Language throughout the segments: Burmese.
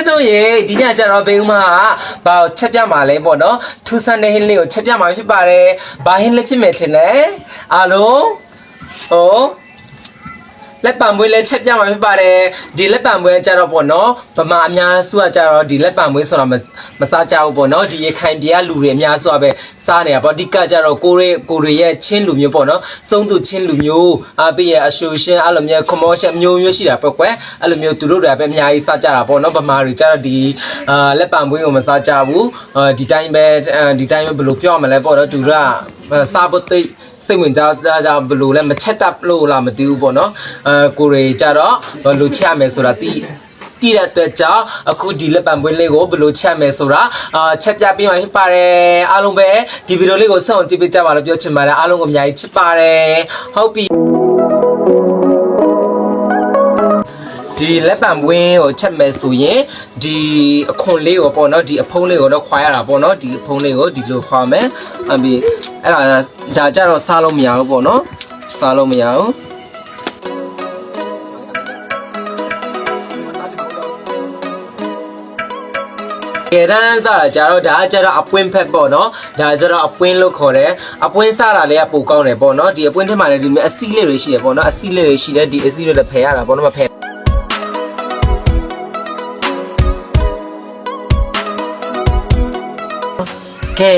ချက်တို့ရေဒီညကျတော့ဘေးဦးမကဘာချက်ပြမှာလဲပေါ့နော်ထူဆန်တဲ့ဟင်းလေးကိုချက်ပြမှာဖြစ်ပါတယ်ဘာဟင်းလေးဖြစ်မယ်ထင်လဲအားလုံးဟို လက်ပံပွဲလဲချက်ပြမှာဖြစ်ပါတယ်ဒီလက်ပံပွဲကျတော့ပေါ့နော်ဗမာအများစုကကျတော့ဒီလက်ပံပွဲဆိုတာမမစားကြဘူးပေါ့နော်ဒီရခိုင်ပြည်ကလူတွေအများစုကပဲစားနေတာပေါ့ဒီကကျတော့ကိုရဲကိုရဲရဲ့ချင်းလူမျိုးပေါ့နော်စုံသူချင်းလူမျိုးအပြည့်ရဲ့အရှူရှင်အဲ့လိုမျိုး commercial မျိုးမျိုးရှိတာပေါ့ကွယ်အဲ့လိုမျိုးသူတို့တွေကပဲအများကြီးစားကြတာပေါ့နော်ဗမာတွေကျတော့ဒီအာလက်ပံပွဲကိုမစားကြဘူးအာဒီတိုင်းပဲအာဒီတိုင်းပဲဘယ်လိုပြောရမလဲပေါ့နော်သူတို့က စားဖို့တိတ်စိတ်ဝင်စားကြဘလို့လဲမချက်တပ်လို့လားမသိဘူးပေါ့နော်အဲကိုရီကြတော့ဘယ်လိုချက်ရမယ်ဆိုတာတိတည်တဲ့အတွက်ကြောင့်အခုဒီလက်ပံပွင့်လေးကိုဘယ်လိုချက်မယ်ဆိုတာအာချက်ပြပေးမှဖြစ်ပါတယ်အားလုံးပဲဒီဗီဒီယိုလေးကိုဆက်အောင်ကြည့်ပေးကြပါလို့ပြောချင်ပါတယ်အားလုံးကိုအများကြီးချစ်ပါတယ်ဟုတ်ပြီ ဒီလက်ပံပွင့်ကိုချက်မယ်ဆိုရင်ဒီအခွန်လေးကိုပေါ့နော်ဒီအဖုံးလေးကိုတော့ခွာရတာပေါ့နော်ဒီအဖုံးလေးကိုဒီလိုခွာမယ်အပြီးအဲ့ဒါဒါကြတော့စားလို့မရဘူးပေါ့နော်စားလို့မရဘူးကဲတန်းစားကြတော့ဒါကြတော့အပွင့်ဖက်ပေါ့နော်ဒါကြတော့အပွင့်လို့ခေါ်တယ်အပွင့်စားတာလေးကပိုကောင်းတယ်ပေါ့နော်ဒီအပွင့်ထဲမှာလည်းဒီမဲ့အစီးလေးတွေရှိတယ်ပေါ့နော်အစီးလေးတွေရှိတယ်ဒီအစီးတွေလည်းဖယ်ရတာပေါ့နော်မဖယ် ကဲ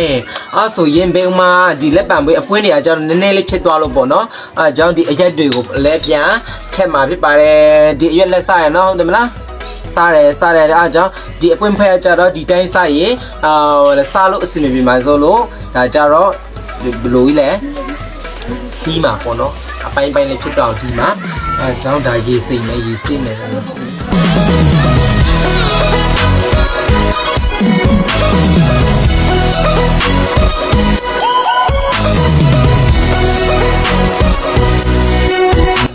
အဲ့ဆိုရင်ဘယ်မှာဒီလက်ပံပွေးအပွင့်တွေကကျတော့နည်းနည်းလေးဖြစ်သွားလို့ပေါ့နော်အဲကြောင့်ဒီအရက်တွေကိုလည်းပြန်ထက်မှာဖြစ်ပါတယ်ဒီအရက်လက်စားရနော်ဟုတ်တယ်မလားစားတယ်စားတယ်အားကြောင့်ဒီအပွင့်ဖက်ကြတော့ဒီတိုင်းစားရင်အာစားလို့အဆင်ပြေမှာဆိုလို့ဒါကြတော့ဘယ်လိုကြီးလဲဒီမှာပေါ့နော်အပိုင်းပိုင်းလေးဖြစ်တော့ဒီမှာအဲကြောင့်ဒါရေစိတ်မယ်ရေစိတ်မယ်လို့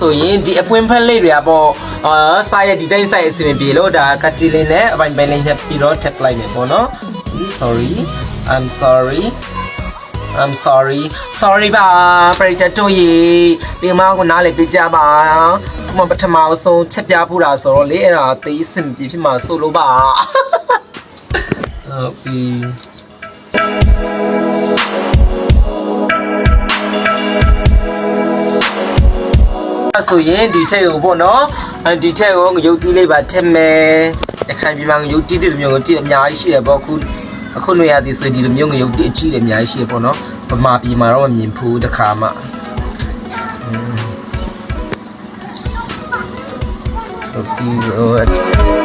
ဆိုရင်ဒီအပွင့်ဖက်လေးတွေကပေါ့အာစားရဒီတိုင်းစားရအဆင်ပြေလို့ဒါကချီလင်းနဲ့အပိုင်းပိုင်းလေးညက်ပြီးတော့ tap လိုက်မယ်ပေါ့နော် sorry i'm sorry I'm sorry sorry ပါပရိသတ်တို့ရေဒီမောင်ကိုနားလေပြကြပါမပထမအဆုံးချက်ပြဖို့တာဆိုတော့လေအဲ့ဒါသေးစင်ပြဖြစ်မှာဆိုလို့ပါဟုတ်ပြီ ဆိုရင်ဒီချက်ကိုပေါ့နော်အဲဒီချက်ကိုငရုတ်တီးလေးပါထက်မယ်ရခိုင်ပြည်မှာငရုတ်တီးတဲ့လိုမျိုးကိုတီးအများကြီးရှိတယ်ပေါ့အခုအခုနေရာဒီဆိုရင်ဒီလိုမျိုးငရုတ်တီးအကြီးတွေအများကြီးရှိတယ်ပေါ့နော်ဗမာပြည်မှာတော့မမြင်ဘူးတစ်ခါမှဟုတ်ပြီဟို